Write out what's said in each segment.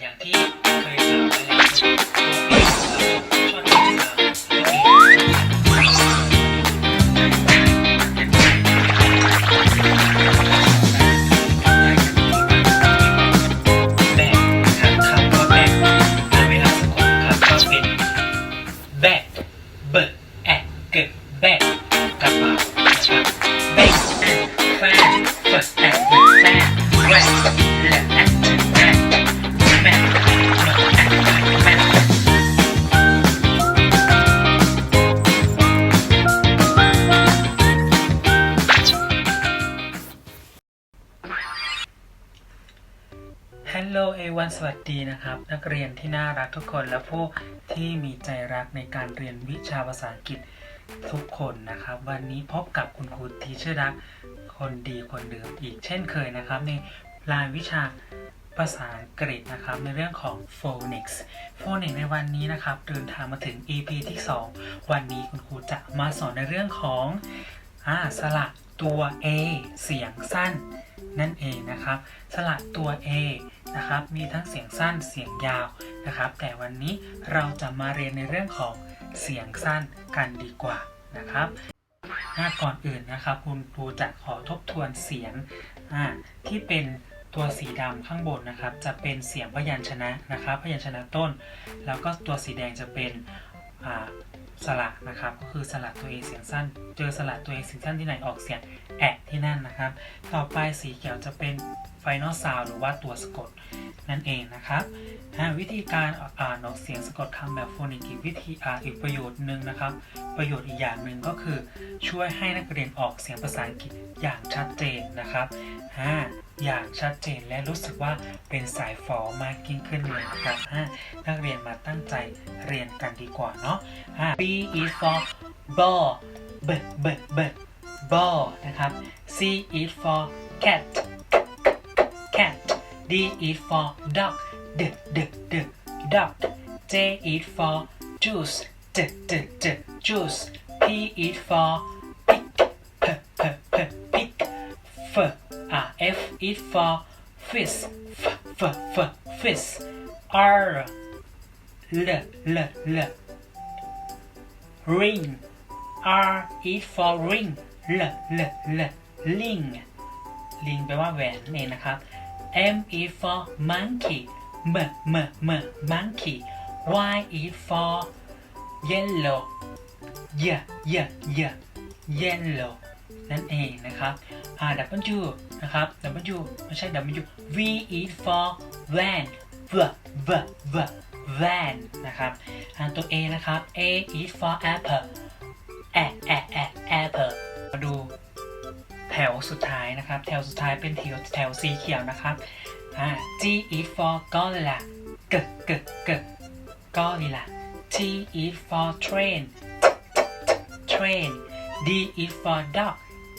อย่างที่ วันสวัสดีนะครับ นักเรียนที่น่ารักทุกคนและผู้ที่มีใจรักในการเรียนวิชาภาษาอังกฤษทุกคนนะครับ วันนี้พบกับคุณครูทีเชอร์รักคนดีคนเดิมอีกเช่นเคยนะครับ ในรายวิชาภาษาอังกฤษนะครับในเรื่องของ phonics phonics ในวันนี้นะครับเดินทางมาถึง EP ที่ 2 วันนี้คุณครูจะมาสอนในเรื่องของอ่าสระตัว A เสียงสั้น นั่นเองนะครับ สระตัว A นะครับ มีทั้งเสียงสั้นเสียงยาวนะครับ แต่วันนี้เราจะมาเรียนในเรื่องของเสียงสั้นกันดีกว่านะครับอ่าก่อนอื่นนะครับคุณครูจะขอทบทวนเสียงที่เป็นตัวสีดำข้างบนนะครับ จะเป็นเสียงพยัญชนะนะครับ พยัญชนะต้น แล้วก็ตัวสีแดงจะเป็น สระนะครับ ก็คือสระตัว A เสียงสั้น เจอสระตัว A เสียงสั้นที่ไหนออกเสียงแอะที่นั่นนะครับ ต่อไปสีเขียวจะเป็น Final Sound หรือว่าตัวสะกดนั่นเองนะครับวิธีการอ่านออกเสียงสะกดคำแบบโฟนิกวิธีอ่าอีกประโยชน์หนึ่งนะครับ ประโยชน์อีกอย่างหนึ่งก็คือ ช่วยให้นักเรียนออกเสียงภาษาอังกฤษอย่างชัดเจนนะครับ อย่างชัดเจนและรู้สึกว่าเป็นสายฟอมากยิ่งขึ้นเลยนะครับอ่านักเรียนมาตั้งใจเรียนกันดีกว่าเนาะ B is for ball b b b ball นะครับ C is for cat cat D is for dog d d d dog J is for juice j j j juice P is for pig p p p pig F ah F is for fish f f f fish R L L L ring R is for ring L L L ring ลิงแปลว่าแหวนนั่นเองนะครับ M is for monkey M M M monkey Y is for yellow Y Y Y yellow นั่นเองนะครับ R W นะครับ W ไม่ใช่ W V is for van V V V van นะครับอ่าตัว A นะครับ A is for apple A A A apple มาดูแถวสุดท้ายนะครับ แถวสุดท้ายเป็นแถวแถวสีเขียวนะครับอ่า G is for gorilla กกกก gorilla T is for train train D is for dog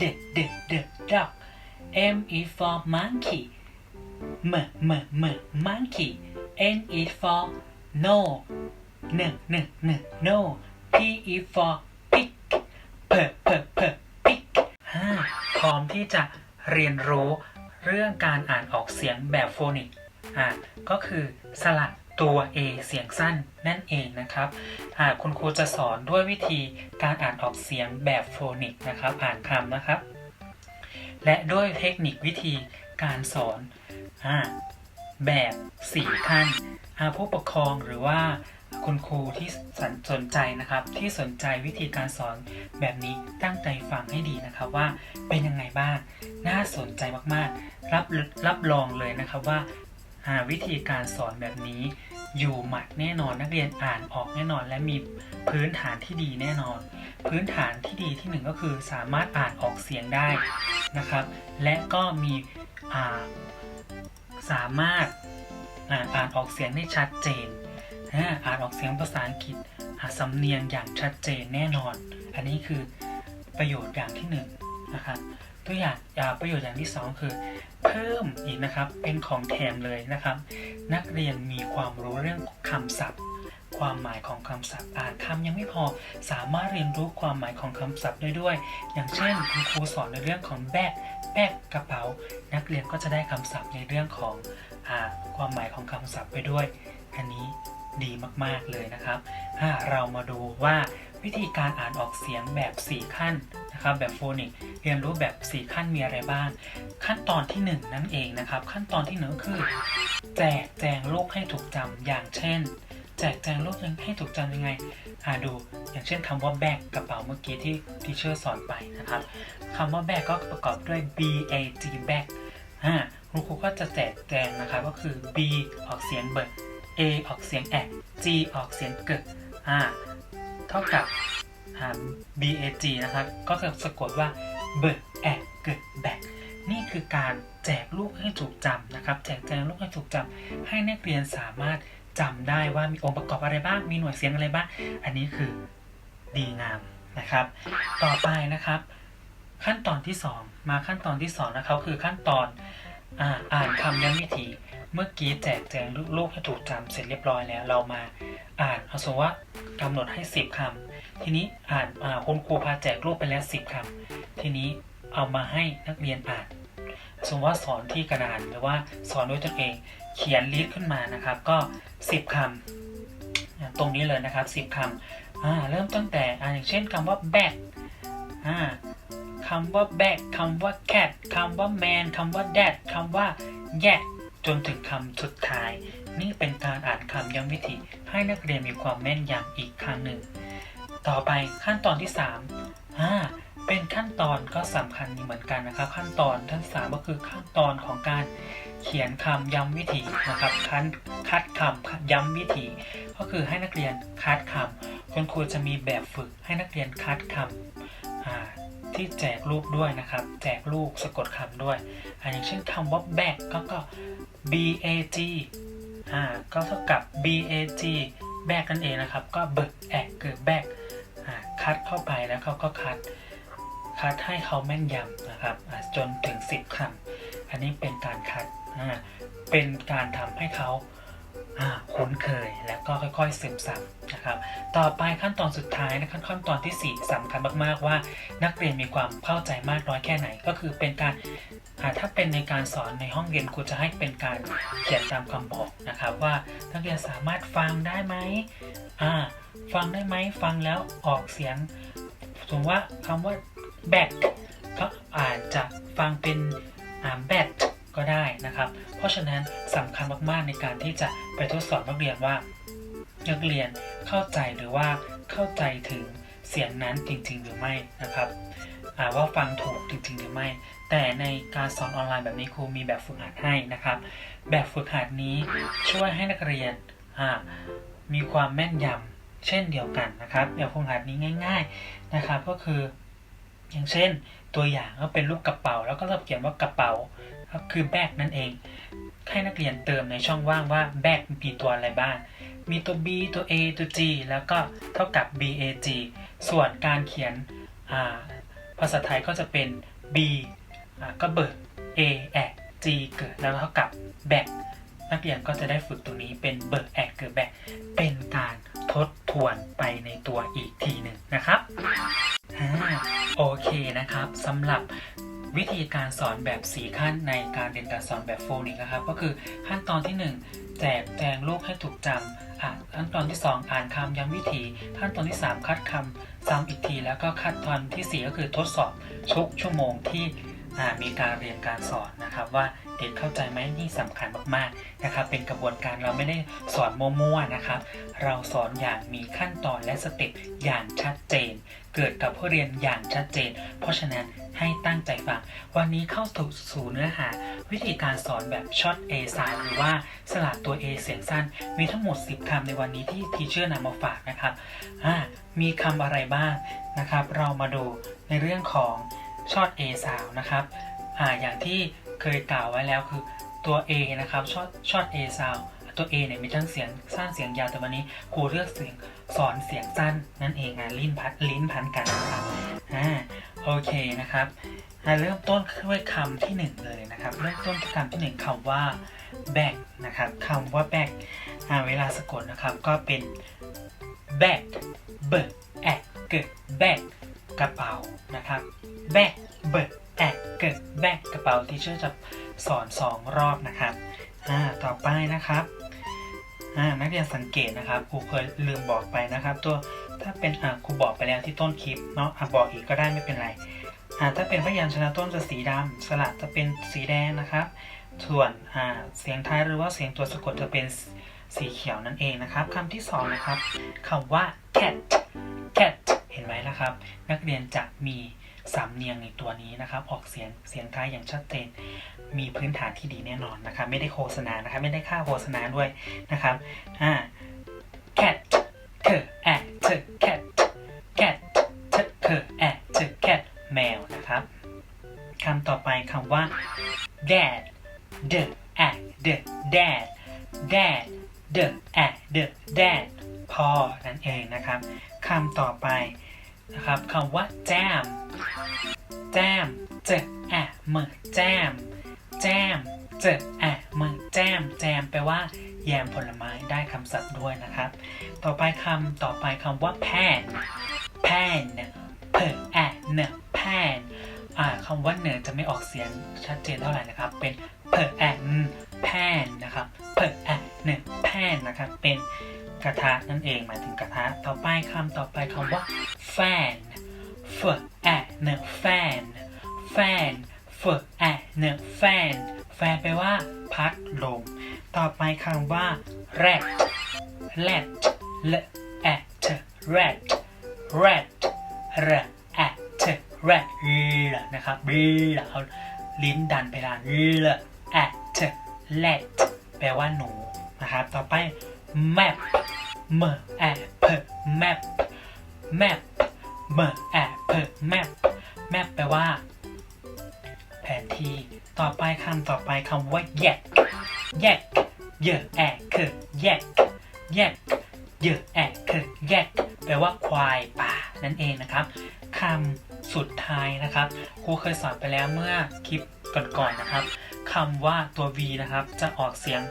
d d d dog M is for monkey m m m monkey N is for no n n n no P is for pig p p p pig อ่าพร้อมที่จะเรียนรู้เรื่องการอ่านออกเสียงแบบโฟนิกอ่าก็คือสระ ตัว A เสียงสั้นนั่นเองนะครับอ่าคุณครูจะสอนด้วยวิธีการอ่านออกเสียงแบบโฟนิกนะครับอ่านคำนะครับ และด้วยเทคนิควิธีการสอนอแบบ4ขั้นอาผู้ปกครองหรือว่าคุณครูที่สนใจนะครับ ที่สนใจวิธีการสอนแบบนี้ตั้งใจฟังให้ดีนะครับว่าเป็นยังไงบ้าง น่าสนใจมากๆ รับรับรองเลยนะครับว่าวิธีการสอนแบบนี้ อยู่หมัดแน่นอนนักเรียนอ่านออกแน่นอน และมีพื้นฐานที่ดีแน่นอน พื้นฐานที่ดีที่หนึ่งก็คือสามารถอ่านออกเสียงได้นะครับ และก็มีาสามารถอ่าอ่านออกเสียงได้ชัดเจนอ่าอ่านออกเสียงภาษาอังกฤษอ่าสำเนียงอย่างชัดเจนแน่นอน อันนี้คือประโยชน์อย่างที่หนึ่งนะครับ ตัวอย่างประโยชน์อย่างที่สองคือ เพิ่มอีกนะครับเป็นของแถมเลยนะครับ นักเรียนมีความรู้เรื่องคำศัพท์ ความหมายของคำศัพท์อ่านคำยังไม่พอสามารถเรียนรู้ความหมายของคำศัพท์ได้ด้วย อย่างเช่นคุณครูสอนในเรื่องของแบกแบกกระเป๋า นักเรียนก็จะได้คำศัพท์ในเรื่องของอความหมายของคำศัพท์ไปด้วย อันนี้ดีมากๆเลยนะครับอ่าเรามาดูว่าวิธีการอ่านออกเสียงแบบ 4 ขั้น นะครับแบบโฟนิกเรียนรู้แบบ 4 ขั้นมีอะไรบ้าง ขั้นตอนที่ 1 นั่นเองนะครับ ขั้นตอนที่หนึ่งก็คือ แจกแจงลูกให้ถูกจำอย่างเช่น แจกแจงลูกให้ถูกจำยังไงอ่าดูอย่างเช่นคำว่าแบกกระเป๋าเมื่อกี้ที่ทีเชอร์สอนไปนะครับคำว่าแบกก็ประกอบด้วย b a g bag อ่าคุณครูก็จะแจกแจงนะครับก็คือ b ออกเสียงเบิร์ a ออกเสียงแอก g ออกเสียงเกิดอ่าเท่ากับ อ่า b a g นะครับ ก็จะสะกดว่าเบิร์แอกเกิดแบกนี่คือการแจกลูกให้ถูกจำนะครับ แจกแจงลูกให้ถูกจำให้นักเรียนสามารถจำได้ว่ามีองค์ประกอบอะไรบ้าง มีหน่วยเสียงอะไรบ้าง อันนี้คือดีงามนะครับ ต่อไปนะครับ ขั้นตอนที่ 2 มาขั้นตอนที่2นะครับคือขั้นตอนอ่าอ่านคำย้ำวิธี เมื่อกี้แจกแจงลูกให้ถูกจำเสร็จเรียบร้อยแล้ว เรามาอ่านเอาสมว่ากำหนดให้ 10คำ ทีนี้อ่านคุณครูพาแจกลูกไปแล้ว10คำทีนี้เอามาให้นักเรียนอ่านสมมติว่าสอนที่กระดานหรือว่าสอนด้วยตนเอง เขียนลิสต์ขึ้นมานะครับ ก็ 10คำอ่าตรงนี้เลยนะครับ 10คำอ่าเริ่มตั้งแต่ออย่างเช่นคำว่า bag อ่าคำว่า bag คำว่า cat คำว่า man คำว่า dad คำว่า yak จนถึงคำสุดท้าย นี่เป็นการอ่านคำย้ำวิธีให้นักเรียนมีความแม่นยำอีกครั้งหนึ่ง ต่อไปขั้นตอนที่3อ่าเป็นขั้นตอนก็สำคัญเหมือนกันนะครับ ขั้นตอนทั้งสามก็คือขั้นตอนของการเขียนคำย้ำวิธีนะครับคัดคัดคำย้ำวิธีก็คือให้นักเรียนคัดคำคุณครูจะมีแบบฝึกให้นักเรียนคัดคำอ่าที่แจกรูปด้วยนะครับ แจกลูกสะกดคำด้วยออย่างเช่นคำว่า bag ก็ก็ b a g อ่าก็เท่ากับ b a g bag นั่นเองนะครับ ก็เบิกแอกเกิด bag เขาก็คัดคัดให้เขาแม่นยำนะครับจนถึง 10คำอันนี้เป็นการคัดเป็นการทำให้เขาคุ้นเคยแล้วก็ค่อยๆซึมซับนะครับ ต่อไปขั้นตอนสุดท้ายนะขั้นตอนทีสี่4สำคัญมากๆว่า นักเรียนมีความเข้าใจมากน้อยแค่ไหน ก็คือเป็นการถ้าเป็นในการสอนในห้องเรียนครูจะให้เป็นการเขียนตามคำบอกนะครับว่านักเรียนสามารถฟังได้ไหมฟังได้ไหมฟังแล้วออกเสียง สมมติว่าคำว่า back ก็อาจจะฟังเป็นอ่า bat ก็ได้นะครับ เพราะฉะนั้นสำคัญมากๆในการที่จะไปทดสอบนักเรียนว่า นักเรียนเข้าใจหรือว่าเข้าใจถึงเสียงนั้นจริง ๆ หรือไม่นะครับว่าฟังถูกจริง ๆ หรือไม่ แต่ในการสอนออนไลน์แบบนี้ครูมีแบบฝึกหัดให้นะครับ แบบฝึกหัดนี้ช่วยให้นักเรียนมีความแม่นยำ เช่นเดียวกันนะครับแบบฝึกหัดนี้ง่าย ๆนะครับ ก็คือ อย่างเช่นตัวอย่างก็เป็นรูปกระเป๋า แล้วก็เราเขียนว่ากระเป๋าก็คือแบกนั่นเองให้นักเรียนเติมในช่องว่างว่าแบกมีตัวอะไรบ้าง มีตัว b ตัว a ตัว g แล้วก็เท่ากับ b a g ส่วนการเขียนาภาษาไทยก็จะเป็น b ก็เบิร์ a แอก g เกิดแล้วเท่ากับแบกนักเรียนก็จะได้ฝึกตรงนี้เป็นเบิร์แอกเกิดแบกเป็นการ ทบทวนไปในตัวอีกทีหนึ่งนะครับโอเคนะครับสำหรับวิธีการสอนแบบ 4 ขั้นในการเรียนการสอนแบบโฟนิกนะครับก็คือขั้นตอนที่ 1 แจกแจงลูกให้ถูกจำขั้นตอนที่ 2 อ่านคำย้ำวิธี ขั้นตอนที่ 3 คัดคำซ้ำอีกที แล้วก็ขั้นตอนทีสี่4 ก็คือทดสอบทุกชั่วโมงที่มีการเรียนการสอนนะครับว่า เด็กเข้าใจไหมนี่สำคัญมากๆนะครับเป็นกระบวนการเราไม่ได้สอนมั่วๆนะครับเราสอนอย่างมีขั้นตอนและสเต็ปอย่างชัดเจน เกิดกับผู้เรียนอย่างชัดเจน เพราะฉะนั้นให้ตั้งใจฟัง วันนี้เข้าสู่เนื้อหา วิธีการสอนแบบช็อต A สายหรือว่าสลับตัว A เสียงสั้น มีทั้งหมด 10คำในวันนี้ที่ทีเชอร์นำมาฝากนะครับอ่ามีคำอะไรบ้างนะครับ เรามาดูในเรื่องของช็อต A สาวนะครับอ่าอย่างที่ เคยกล่าวไว้แล้วคือตัว A นะครับช็อตช็อต A สาวตัว A เนี่ยมีทั้งเสียงสั้นเสียงยาวแต่วันนี้ครูเลือกเสียงสอนเสียงสั้นนั่นเองอะลิ้นพัดลิ้นพันกันนะครับอ่าโอเคนะครับเริ่มต้นด้วยคำที่หนึ่งเลยนะครับเริ่มต้นที่คำที่หนึ่งคำว่า bag นะครับคำว่า bag อ่าเวลาสะกดนะครับก็เป็น bag b a g bag กระเป๋านะครับ bag b a g bag กระเป๋าที่เชื่อจะสอนสองรอบนะครับอ่าต่อไปนะครับอ่านักเรียนสังเกตนะครับครูเคยลืมบอกไปนะครับ ตัวถ้าเป็นอ่าครูบอกไปแล้วที่ต้นคลิปเนาะอะบอกอีกก็ได้ไม่เป็นไรอ่าถ้าเป็นพยัญชนะต้นจะสีดำสระจะเป็นสีแดงนะครับ ส่วนอ่าเสียงท้ายหรือว่าเสียงตัวสะกดจะเป็นสีเขียวนั่นเองนะครับคำที่สองนะครับคำว่า cat cat เห็นไหมนะครับ นักเรียนจะมี สำเนียงในตัวนี้นะครับออกเสียงเสียงท้ายอย่างชัดเจน มีพื้นฐานที่ดีแน่นอนนะครับไม่ได้โฆษณานะครับไม่ได้ค่าโฆษณาด้วยนะครับอ่า cat เธอแอเธอ cat cat เธอเธอแอเธอ cat แมวนะครับคำต่อไปคำว่า dad the at the dad dad the at the dad พ่อนั่นเองนะครับคำต่อไปนะครับคำว่า jam jam เจอแอะมือ jam jam เจอแอะมือ jam jam แปลว่า แยมผลไม้ได้คำศัพท์ด้วยนะครับ ต่อไปคำต่อไปคำว่า pan pan เพอแอะเน pan อ่าคำว่าเนจะไม่ออกเสียงชัดเจนเท่าไหร่นะครับ เป็นเพอแอนแพนนะครับเพอแอนเนแพนนะครับ เป็นกระทะนั่นเองหมายถึงกระทะ ต่อไปคำต่อไปคำว่า fan เฟอ แอนเน fan fan เฟอแอนเน fan fan แปลว่า พัดลม ต่อไปคำว่า rat rat l at rat rat r at rat ลนะครับลเอาลิ้นดันไปด้านล at let แปลว่าหนูนะครับ ต่อไป map m a p map map m a p map map แปลว่า แผนที่ต่อไปคำต่อไปคำว่า yak yak เยอะแอะคือ yak yak เยอะแอะคือ yak แปลว่าควายป่านั่นเองนะครับคำสุดท้ายนะครับครูเคยสอนไปแล้วเมื่อคลิปก่อนๆนะครับคำว่าตัว v นะครับ จะออกเสียง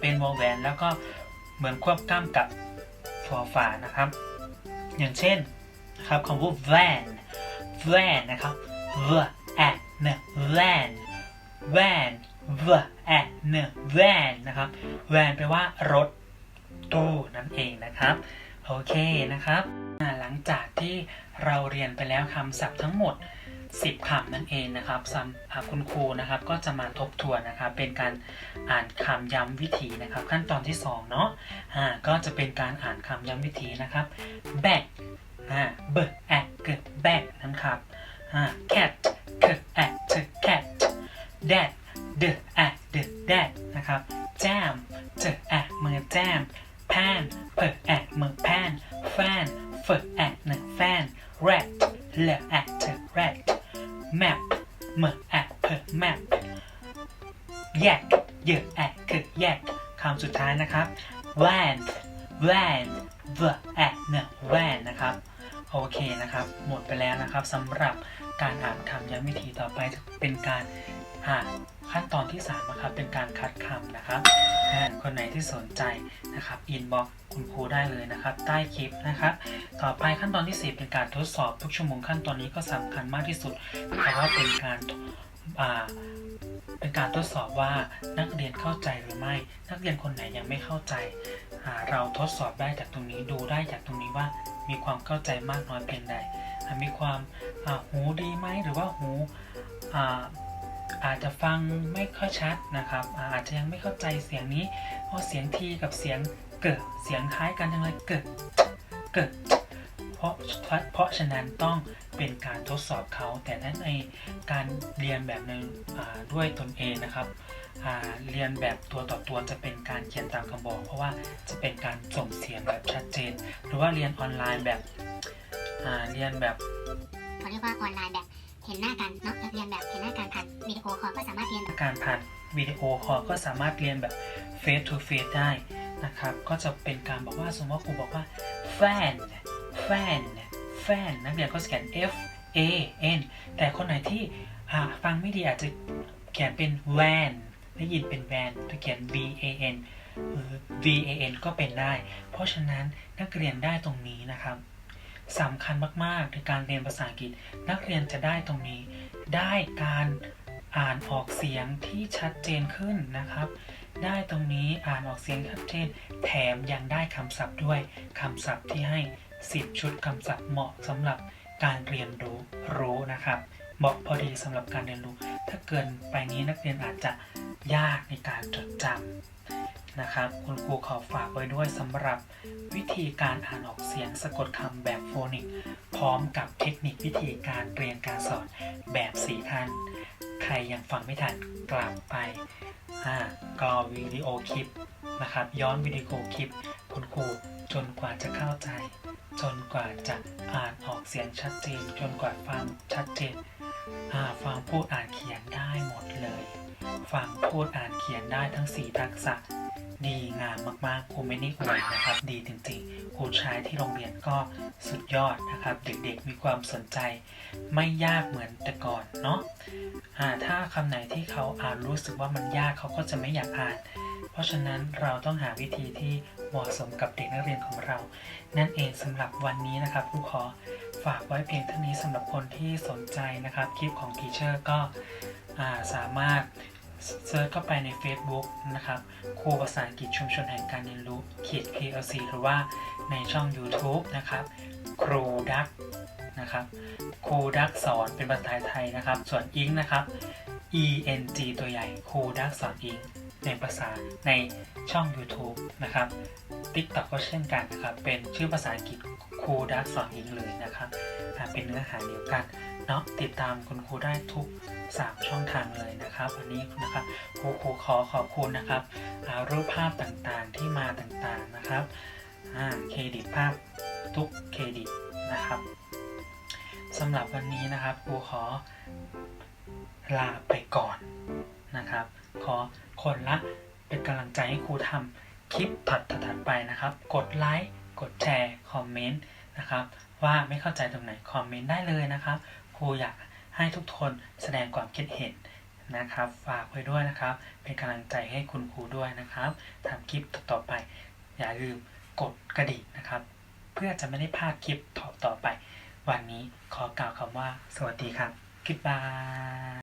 เป็นวงแหวนแล้วก็เหมือนควบกล้ำกับฟอฝานะครับ อย่างเช่น นะครับคำว่า van van นะครับ v a n van van v a n van นะครับ van แปลว่ารถตู้นั่นเองนะครับ โอเคนะครับหลังจากที่เราเรียนไปแล้วคำศัพท์ทั้งหมด 10คำนั่นเองนะครับสำคุณครูนะครับก็จะมาทบทวนนะครับ เป็นการอ่านคำย้ำวิธีนะครับ ขั้นตอนที่2เนาะอ่าก็จะเป็นการอ่านคำย้ำวิธีนะครับ back อ่า b a g back นะครับอ่า cat k a t cat dad d a d dad นะครับ jam j a มือ jam pan p a มือ pan fan f a หนึ่ง fan rat l a rat map m a p map แยกเยอะแอะคือแยกคำสุดท้ายนะครับ นะครับสำหรับการอ่านคำย้ำวิธีต่อไปเป็นการอ่านขั้นตอนที่3นะครับเป็นการคัดคำนะครับอ่าคนไหนที่สนใจนะครับอินบ็อกคุณครูได้เลยนะครับ ใต้คลิปนะครับต่อไปขั้นตอนที่ 4 เป็นการทดสอบทุกชั่วโมงขั้นตอนนี้ก็สำคัญมากที่สุด เพราะว่าเป็นการเป็นการทดสอบว่านักเรียนเข้าใจหรือไม่ นักเรียนคนไหนยังไม่เข้าใจาเราทดสอบได้จากตรงนี้ดูได้จากตรงนี้ว่ามีความเข้าใจมากน้อยเพียงใด มีความาหูดีไหมหรือว่าหูอาอาจจะฟังไม่ค่อยชัดนะครับอาอาจจะยังไม่เข้าใจเสียงนี้ เพราะเสียงทีกับเสียงเกิดเสียงคล้ายกันจังเลยเกิดเกิดเพราะเพราะฉะนั้นต้องเป็นการทดสอบเขา แต่นั้นในการเรียนแบบนอ่าด้วยตนเองนะครับเรียนแบบตัวต่อตัวจะเป็นการเขียนตามคำบอก เพราะว่าจะเป็นการส่งเสียงแบบชัดเจน หรือว่าเรียนออนไลน์แบบ อ่าเรียนแบบเขาเรียกว่าออนไลน์แบบเห็นหน้ากันเนาะเรียนแบบเห็นหน้ากันผ่านวิดีโอคอลก็สามารถเรียนแบบการผ่านวิดีโอคอลก็สามารถเรียนแบบ face to face ได้นะครับ ก็จะเป็นการบอกว่าสมมติว่าครูบอกว่า fan fan fan นักเรียนก็สแกน F A N แต่คนไหนที่อ่าฟังไม่ดีอาจจะเขียนเป็น van ได้ยินเป็น van ถ้าเขียน V A N หรือ V A N ก็เป็นได้ เพราะฉะนั้นนักเรียนได้ตรงนี้นะครับ สำคัญมากๆในการเรียนภาษาอังกฤษ นักเรียนจะได้ตรงนี้ ได้การอ่านออกเสียงที่ชัดเจนขึ้นนะครับ ได้ตรงนี้อ่านออกเสียงชัดเจน แถมยังได้คำศัพท์ด้วยคำศัพท์ที่ให้ 10 ชุดคำศัพท์เหมาะสำหรับการเรียนรู้รู้นะครับเหมาะพอดีสำหรับการเรียนรู้ ถ้าเกินไปนี้นักเรียนอาจจะยากในการจดจำ นะครับ คุณครูขอฝากไว้ด้วยสำหรับวิธีการอ่านออกเสียงสะกดคำแบบโฟนิก พร้อมกับเทคนิควิธีการเรียนการสอนแบบสีทัน ใครยังฟังไม่ทันกลับไปอ่าก็วิดีโอคลิปนะครับ ย้อนวิดีโอคลิป คุณครูจนกว่าจะเข้าใจ จนกว่าจะอ่านออกเสียงชัดเจน จนกว่าฟังชัดเจนอ่าฟังพูดอ่านเขียนได้หมดเลย ฟังพูดอ่านเขียนได้ทั้ง 4 ทักษะ ดีงามมากๆครูไม่ได้อวยนะครับ ดีจริงๆครูใช้ที่โรงเรียนก็สุดยอดนะครับ เด็กๆมีความสนใจ ไม่ยากเหมือนแต่ก่อนเนาะอ่าถ้าคำไหนที่เขาอ่านรู้สึกว่ามันยากเขาก็จะไม่อยากอ่าน เพราะฉะนั้นเราต้องหาวิธีที่เหมาะสมกับเด็กนักเรียนของเรา นั่นเองสำหรับวันนี้นะครับครูขอฝากไว้เพียงเท่านี้สำหรับคนที่สนใจนะครับ คลิปของทีเชอร์ก็สามารถ เซิร์ชเข้าไปใน Facebook นะครับครูภาษาอังกฤษชุมชนแห่งการเรียนรู้ขีด PLC หรือว่าในช่อง YouTube นะครับ ครูดักนะครับ ครูดักสอนเป็นภาษาไทยนะครับ ส่วนอิงนะครับ E N G ตัวใหญ่ ครูดักสอนอิงในภาษาในช่อง YouTube นะครับ TikTok ก็เช่นกันนะครับ เป็นชื่อภาษาอังกฤษครูดักสอนอิงเลยนะครับอ่าเป็นเนื้อหาเดียวกันเนาะติดตามคุณครูได้ทุก 3 ช่องทางเลยนะครับวันนี้นะครับครูครูขอขอบคุณนะครับรูปภาพต่างๆที่มาต่างๆนะครับเครดิตภาพทุกเครดิตนะครับสำหรับวันนี้นะครับครูขอลาไปก่อนนะครับ ขอคนละเป็นกำลังใจให้ครูทำคลิปถัดๆไปนะครับ กดไลค์กดแชร์คอมเมนต์นะครับ ว่าไม่เข้าใจตรงไหนคอมเมนต์ได้เลยนะครับครูอยาก ให้ทุกคนแสดงความคิดเห็นนะครับ ฝากไว้ด้วยนะครับ เป็นกำลังใจให้คุณครูด้วยนะครับทำคลิปต่อไป อย่าลืมกดกระดิ่งนะครับ เพื่อจะไม่ได้พลาดคลิปต่อไป วันนี้ขอกล่าวคำว่า สวัสดีครับ Goodbye